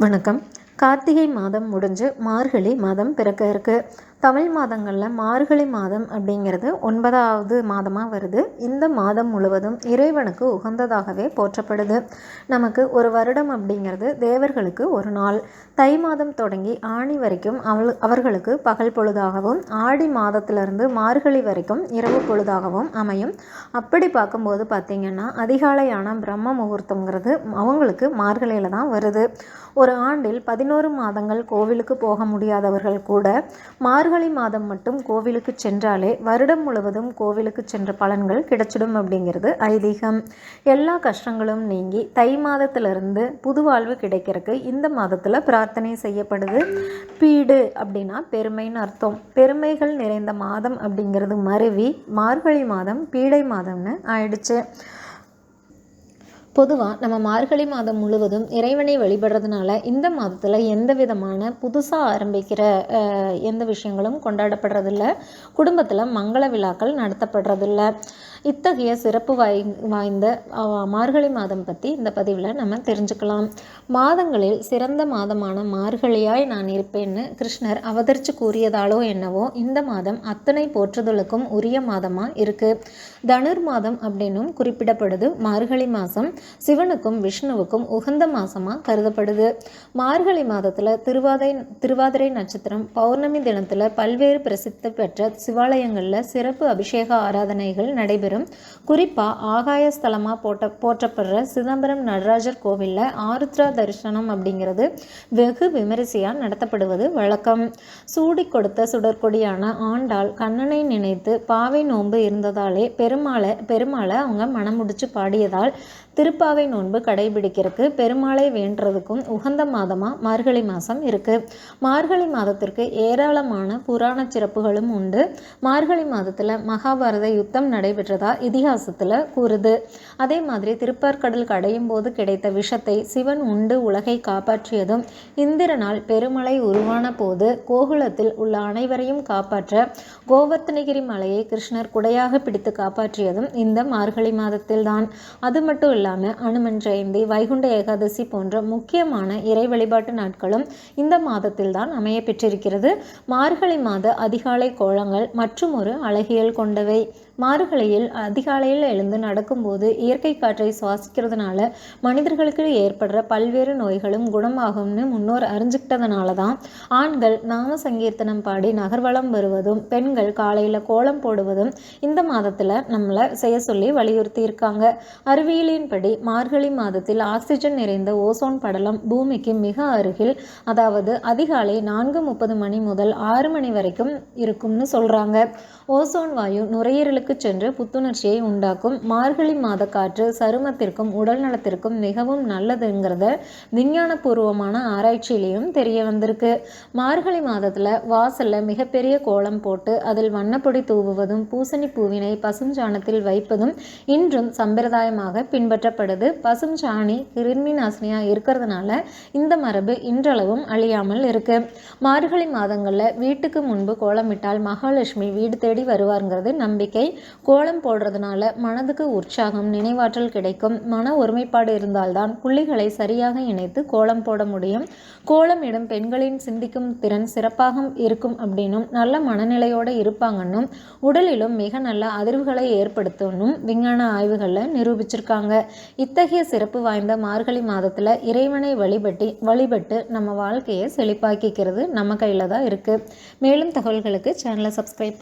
வணக்கம். கார்த்திகை மாதம் முடிஞ்சு மார்கழி மாதம் பிறக்க இருக்கு. தமிழ் மாதங்களில் மார்கழி மாதம் அப்படிங்கிறது ஒன்பதாவது மாதமாக வருது. இந்த மாதம் முழுவதும் இறைவனுக்கு உகந்ததாகவே போற்றப்படுது. நமக்கு ஒரு வருடம் அப்படிங்கிறது தேவர்களுக்கு ஒரு நாள். தை மாதம் தொடங்கி ஆணி வரைக்கும் அவள் அவர்களுக்கு பகல் பொழுதாகவும் ஆடி மாதத்திலிருந்து மார்கழி வரைக்கும் இரவு பொழுதாகவும் அமையும். அப்படி பார்க்கும்போது பார்த்திங்கன்னா அதிகாலையான பிரம்ம முகூர்த்தங்கிறது அவங்களுக்கு மார்கழியில் தான் வருது. ஒரு ஆண்டில் பதினோரு மாதங்கள் கோவிலுக்கு போக முடியாதவர்கள் கூட மார்கழி மார்கழி மாதம் மட்டும் கோவிலுக்கு சென்றாலே வருடம் முழுவதும் கோவிலுக்கு சென்ற பலன்கள் கிடைச்சிடும் அப்படிங்கிறது ஐதீகம். எல்லா கஷ்டங்களும் நீங்கி தை மாதத்திலிருந்து புது வாழ்வு கிடைக்கிறதுக்கு இந்த மாதத்தில் பிரார்த்தனை செய்யப்படுது. பீடு அப்படின்னா பெருமைன்னு அர்த்தம். பெருமைகள் நிறைந்த மாதம் அப்படிங்கிறது மருவி மார்கழி மாதம் பீடை மாதம்னு ஆயிடுச்சு. பொதுவாக நம்ம மார்கழி மாதம் முழுவதும் இறைவனை வழிபடுறதுனால இந்த மாதத்தில் எந்த விதமான புதுசாக ஆரம்பிக்கிற எந்த விஷயங்களும் கொண்டாடப்படுறதில்ல. குடும்பத்தில் மங்கள விழாக்கள் நடத்தப்படுறதில்ல. இத்தகைய சிறப்பு வாய் வாய்ந்த மார்கழி மாதம் பற்றி இந்த பதிவில் நம்ம தெரிஞ்சுக்கலாம். மாதங்களில் சிறந்த மாதமான மார்கழியாய் நான் இருப்பேன்னு கிருஷ்ணர் அவதரித்து கூறியதாலோ என்னவோ இந்த மாதம் அத்தனை போற்றுதலுக்கும் உரிய மாதமாக இருக்குது தனுர் மாதம் அப்படின்னும் குறிப்பிடப்படுது மார்கழி மாதம் சிவனுக்கும் விஷ்ணுவுக்கும் உகந்த மாதமாக கருதப்படுது. மார்கழி மாதத்தில் திருவாதை திருவாதிரை நட்சத்திரம் பௌர்ணமி தினத்தில் பல்வேறு பிரசித்தி பெற்ற சிவாலயங்களில் சிறப்பு அபிஷேக ஆராதனைகள் நடைபெறும் நடைபெறும் குறிப்பாக ஆகாயஸ்தலமாக போட்ட போற்றப்படுற சிதம்பரம் நடராஜர் கோவிலில் ஆருத்ரா தரிசனம் அப்படிங்கிறது வெகு விமரிசையாக நடத்தப்படுவது வழக்கம். சூடி கொடுத்த சுடற்கொடியான ஆண்டாள் கண்ணனை நினைத்து பாவை நோன்பு இருந்ததாலே பெருமாளை பெருமாளை அவங்க மனம் முடிச்சு பாடியதால் திருப்பாவை நோன்பு கடைபிடிக்கிறதுக்கு பெருமாளை வேண்டுறதுக்கும் உகந்த மாதமாக மார்கழி மாதம் இருக்குது மார்கழி மாதத்திற்கு ஏராளமான புராண சிறப்புகளும் உண்டு. மார்கழி மாதத்தில் மகாபாரத யுத்தம் நடைபெற்றது இதிகாசத்தில் கூறுது. அதே மாதிரி திருப்பார்கடலுக்கு கடையும் போது கிடைத்த விஷத்தை சிவன் உண்டு உலகை காப்பாற்றியதும் இந்திரனால் பெருமலை உருவான போது கோகுலத்தில் உள்ள அனைவரையும் காப்பாற்ற கோவர்த்தனகிரி மலையை கிருஷ்ணர் குடையாக பிடித்து காப்பாற்றியதும் இந்த மார்கழி மாதத்தில்தான். அது மட்டும் இல்லாமல் அனுமன் ஜெயந்தி வைகுண்ட ஏகாதசி போன்ற முக்கியமான இறை வழிபாட்டு நாட்களும் இந்த மாதத்தில்தான் அமைய பெற்றிருக்கிறது. மார்கழி மாத அதிகாலை கோலங்கள் மற்றும் ஒரு அழகியல் கொண்டவை. மார்கழியில் அதிகாலையில் எழுந்து நடக்கும்போது இயற்கை காற்றை சுவாசிக்கிறதுனால மனிதர்களுக்கு ஏற்படுற பல்வேறு நோய்களும் குணமாகும்னு முன்னோர் அறிஞ்சுக்கிட்டதுனால தான் ஆண்கள் நாம சங்கீர்த்தனம் பாடி நகர்வலம் வருவதும் பெண்கள் காலையில் கோலம் போடுவதும் இந்த மாதத்தில் நம்மளை செய்ய சொல்லி வலியுறுத்தி இருக்காங்க அறிவியலின்படி மார்கழி மாதத்தில் ஆக்சிஜன் நிறைந்த ஓசோன் படலம் பூமிக்கு மிக அருகில் அதாவது அதிகாலை நான்கு முப்பது மணி முதல் ஆறு மணி வரைக்கும் இருக்கும்னு சொல்கிறாங்க ஓசோன் வாயு நுரையீரலுக்கு உடலுக்கு சென்று புத்துணர்ச்சியை உண்டாக்கும். மார்கழி மாத காற்று சருமத்திற்கும் உடல் நலத்திற்கும் மிகவும் நல்லதுங்கிறத விஞ்ஞானபூர்வமான ஆராய்ச்சியிலையும் தெரிய வந்திருக்கு. மார்கழி மாதத்தில் வாசலில் மிகப்பெரிய கோலம் போட்டு அதில் வண்ணப்பொடி தூவுவதும் பூசணி பூவினை பசுஞ்சாணத்தில் வைப்பதும் இன்றும் சம்பிரதாயமாக பின்பற்றப்படுது. பசுஞ்சாணி கிருமி நாசினியாக இருக்கிறதுனால இந்த மரபு இன்றளவும் அழியாமல் இருக்கு. மார்கழி மாதங்களில் வீட்டுக்கு முன்பு கோலமிட்டால் மகாலட்சுமி வீடு தேடி வருவாருங்கிறது நம்பிக்கை. கோலம் போடுறதுனால மனதுக்கு உற்சாகம் நினைவாற்றல் கிடைக்கும். மன ஒருமைப்பாடு இருந்தால்தான் புள்ளிகளை சரியாக இணைத்து கோலம் போட முடியும். கோலம் இடும் பெண்களின் சிந்திக்கும் திறன் சிறப்பாக இருக்கும் அப்படின்னும் நல்ல மனநிலையோடு இருப்பாங்கன்னும் உடலிலும் மிக நல்ல அதிர்வுகளை ஏற்படுத்தணும் விஞ்ஞான ஆய்வுகளில் நிரூபிச்சிருக்காங்க. இத்தகைய சிறப்பு வாய்ந்த மார்கழி மாதத்தில் இறைவனை வழிபட்டி வழிபட்டு நம்ம வாழ்க்கையை செழிப்பாக்கிக்கிறது நம்ம கையில் தான் இருக்குது மேலும் தகவல்களுக்கு சேனலை சப்ஸ்கிரைப் பண்ண